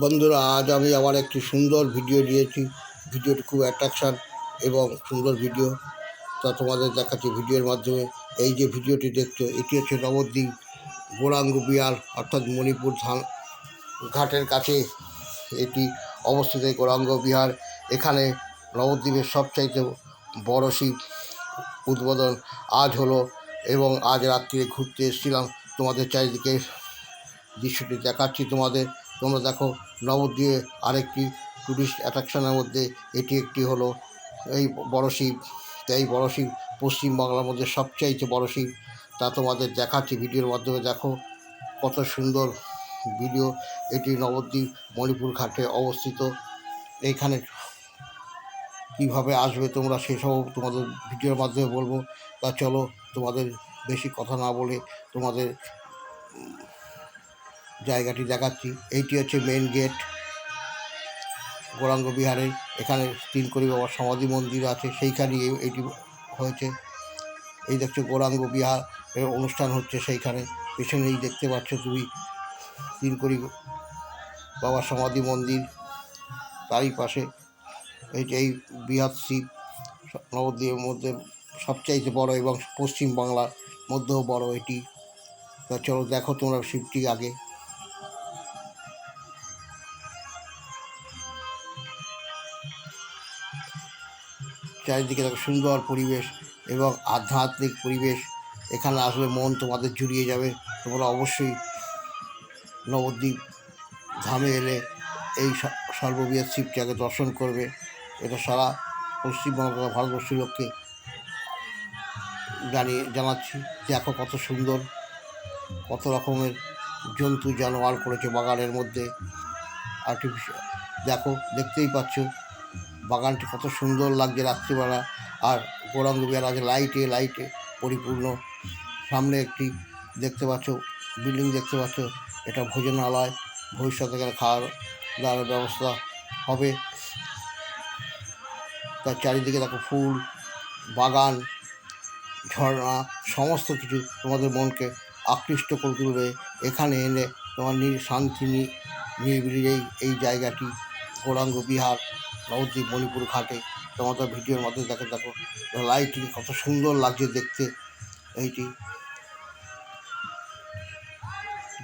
বন্ধুরা, আজ আমি আবার একটি সুন্দর ভিডিও দিয়েছি। ভিডিওটি খুব অ্যাট্রাকশান এবং সুন্দর ভিডিও তা তোমাদের দেখাচ্ছি ভিডিওর মাধ্যমে। এই যে ভিডিওটি দেখছ, এটি হচ্ছে নবদ্বীপ গোরাঙ্গ বিহার, অর্থাৎ মণিপুর ধান ঘাটের কাছে। এটি অবস্থিত গৌরাঙ্গ বিহার। এখানে নবদ্বীপের সবচাইতে বড় শিব উদ্বোধন আজ হলো এবং আজ রাত্রিরে ঘুরতে এসেছিলাম। তোমাদের চারিদিকে দৃশ্যটি দেখাচ্ছি তোমাদের। তোমরা দেখো নবদ্বীপে আরেকটি টুরিস্ট অ্যাট্রাকশনের মধ্যে এটি একটি হলো এই বড় শিব। এই বড় শিব পশ্চিমবাংলার মধ্যে সবচাইতে বড় শিব। তা তোমাদের দেখাচ্ছি ভিডিওর মাধ্যমে। দেখো কত সুন্দর ভিডিও। এটি নবদ্বীপ মণিপুর ঘাটে অবস্থিত। এইখানে কীভাবে আসবে তোমরা সেসব তোমাদের ভিডিওর মাধ্যমে বলব। তা চলো তোমাদের বেশি কথা না বলে তোমাদের জায়গাটি দেখাচ্ছি। এইটি হচ্ছে মেন গেট গৌরাঙ্গ বিহারের। এখানে তিনকড়ি বাবার সমাধি মন্দির আছে। সেইখানেই এটি হয়েছে। এই দেখছ গৌরাঙ্গ বিহার এর অনুষ্ঠান হচ্ছে সেইখানে। পেছনেই দেখতে পাচ্ছ তুমি তিনকড়ি বাবার সমাধি মন্দির তারই পাশে। এই যে এই বৃহৎ শিব নবদ্বীপের মধ্যে সবচাইতে বড় এবং পশ্চিম বাংলার মধ্যেও বড় এটি। তা চলো দেখো তোমরা শিবটি আগে। চারিদিকে দেখো সুন্দর পরিবেশ এবং আধ্যাত্মিক পরিবেশ। এখানে আসলে মন তোমাদের জুড়িয়ে যাবে। তোমরা অবশ্যই নবদ্বীপ ধামে এলে এই সর্ববৃহৎ শিবটাকে দর্শন করবে। এটা সারা পশ্চিমবঙ্গ তথা ভারতবর্ষের লোককে জানিয়ে জানাচ্ছি দেখো কত সুন্দর, কত রকমের জন্তু জানোয়ার করেছে বাগানের মধ্যে। আর্টিফিশিয়াল দেখো, দেখতেই পাচ্ছ বাগানটি কত সুন্দর লাগছে রাত্রিবেলা। আর গৌরাঙ্গ বিহার আছে লাইটে লাইটে পরিপূর্ণ। সামনে একটি দেখতে পাচ্ছ বিল্ডিং দেখতে পাচ্ছ, এটা ভোজনালয়। ভবিষ্যতে এখানে খাওয়ার, দাওয়ার ব্যবস্থা হবে। তার চারিদিকে দেখো ফুল, বাগান, ঝর্ণা, সমস্ত কিছু তোমাদের মনকে আকৃষ্ট করে তুলবে। এখানে এনে তোমার শান্তি নি, নিরিবিলি এই এই জায়গাটি, গৌরাঙ্গ বিহার। নবদ্বীপ, মণিপুর ঘাটে। তোমাদের ভিডিওর মধ্যে দেখো দেখো লাইটিং কত সুন্দর লাগছে দেখতে। এইটি।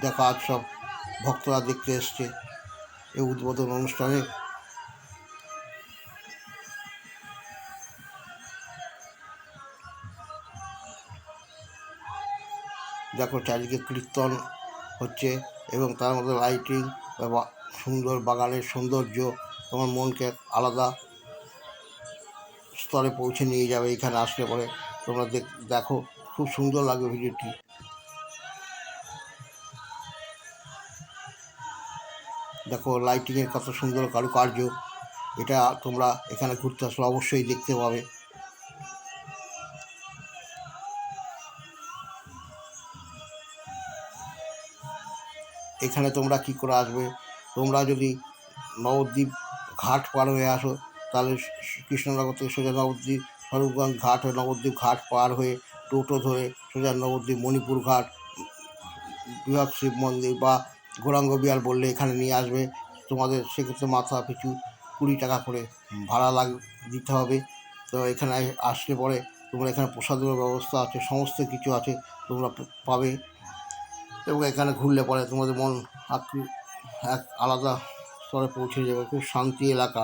দেখো, আজ সব ভক্তরা দেখতে এসছে এই উদ্বোধন অনুষ্ঠানে। দেখো, চারিদিকে কীর্তন হচ্ছে এবং তার মধ্যে লাইটিং সুন্দর বাগানের সৌন্দর্য। তোমার মনকে আলাদা স্তরে পৌঁছে নিয়ে যাবে এখানে আসলে পরে। তোমরা দেখ- খুব সুন্দর লাগবে ভিডিওটি। দেখো লাইটিংয়ের কত সুন্দর কারুকার্য। এটা তোমরা এখানে ঘুরতে আসলে অবশ্যই দেখতে পাবে। এখানে তোমরা কি করে আসবে? তোমরা যদি নবদ্বীপ ঘাট পার হয়ে আসো, তাহলে কৃষ্ণনগর থেকে সোজা নবদ্বীপ স্বরূপগঞ্জ ঘাট হয়ে নবদ্বীপ ঘাট পার হয়ে টোটো ধরে সোজা নবদ্বীপ মণিপুর ঘাট বৃহৎ শিব মন্দির বা গৌরাঙ্গ বিহার বললে এখানে নিয়ে আসবে। তোমাদের সেক্ষেত্রে মাথা পিছু কুড়ি টাকা করে ভাড়া লাগ, দিতে হবে। তো এখানে আসলে পরে তোমরা এখানে প্রসাদের ব্যবস্থা আছে, সমস্ত কিছু আছে তোমরা পাবে। এবং এখানে ঘুরলে পরে তোমাদের মন আকৃ- এক আলাদা স্তরে পৌঁছে যাবে। খুব শান্তি এলাকা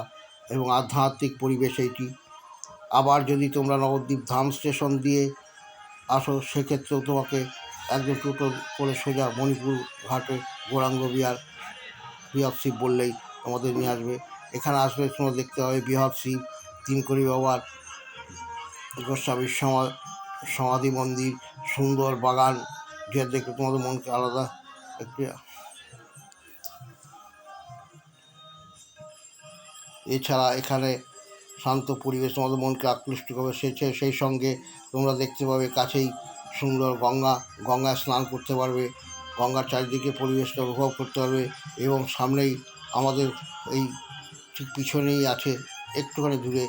এবং আধ্যাত্মিক পরিবেশ এইটি আবার যদি তোমরা নবদ্বীপ ধাম স্টেশন দিয়ে আসো, সেক্ষেত্রেও তোমাকে একজন টোটো করে সোজা মণিপুর ঘাটে গৌরাঙ্গ বিহার বৃহৎ শিব বললেই তোমাদের নিয়ে আসবে। এখানে আসলে তোমরা দেখতে হবে বৃহৎ শিব, তিনকড়ি বাবার, গোস্বামীর সমা, সমাধি মন্দির, সুন্দর বাগান। যে দেখলে তোমাদের মনকে আলাদা একটি এছাড়া এখানে শান্ত পরিবেশ, তোমাদের মনকে আকৃষ্ট করবে। সে সেই সঙ্গে তোমরা দেখতে পাবে কাছেই সুন্দর গঙ্গা, গঙ্গায় স্নান করতে পারবে। গঙ্গার চারিদিকে পরিবেশটা অনুভব করতে পারবে এবং সামনেই আমাদের এই ঠিক পিছনেই আছে, একটুখানি দূরে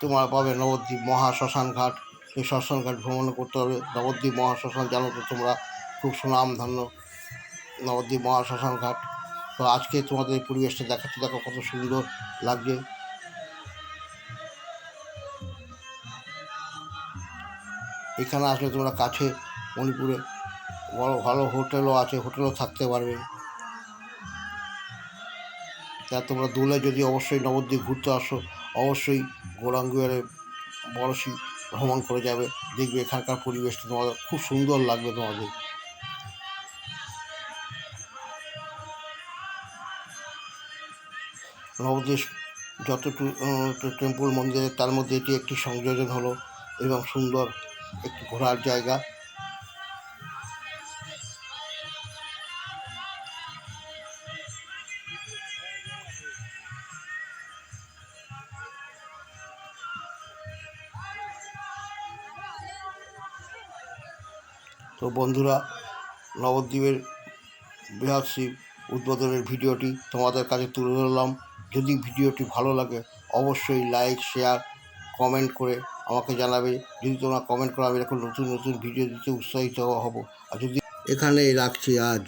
তোমরা পাবে নবদ্বীপ মহা শ্মশান ঘাট। সেই শ্মশান ঘাট ভ্রমণ করতে হবে নবদ্বীপ মহা শ্মশান জানো তো তোমরা, খুব সুনামধন্য নবদ্বীপ মহা শ্মশান ঘাট। তো আজকে তোমাদের এই পরিবেশটা দেখাচ্ছি দেখো কত সুন্দর লাগছে। এখানে আসলে তোমরা কাছে মণিপুরে বড় ভালো হোটেলও আছে, হোটেলও থাকতে পারবে। তা তোমরা দোলে যদি অবশ্যই নবদ্বীপ ঘুরতে আসো, অবশ্যই গৌরাঙ্গের বড়শি ভ্রমণ করে যাবে, দেখবে এখানকার পরিবেশটা তোমাদের খুব সুন্দর লাগবে তোমাদের। নবদ্বীপ যতটুকু টেম্পল মন্দিরে তার মধ্যে এটি একটি সংযোজন হলো এবং সুন্দর একটি ঘোরার জায়গা। তো বন্ধুরা, নবদ্বীপের বৃহৎ শিব উদ্বোধনের ভিডিওটি তোমাদের কাছে তুলে ধরলাম। যদি ভিডিওটি ভালো লাগে, অবশ্যই লাইক শেয়ার কমেন্ট করে আমাকে জানাবে। যদি তোমরা কমেন্ট করো, আমি এরকম নতুন নতুন ভিডিও দিতে উৎসাহিত হব। আর যদি এখানেই রাখছি আজ।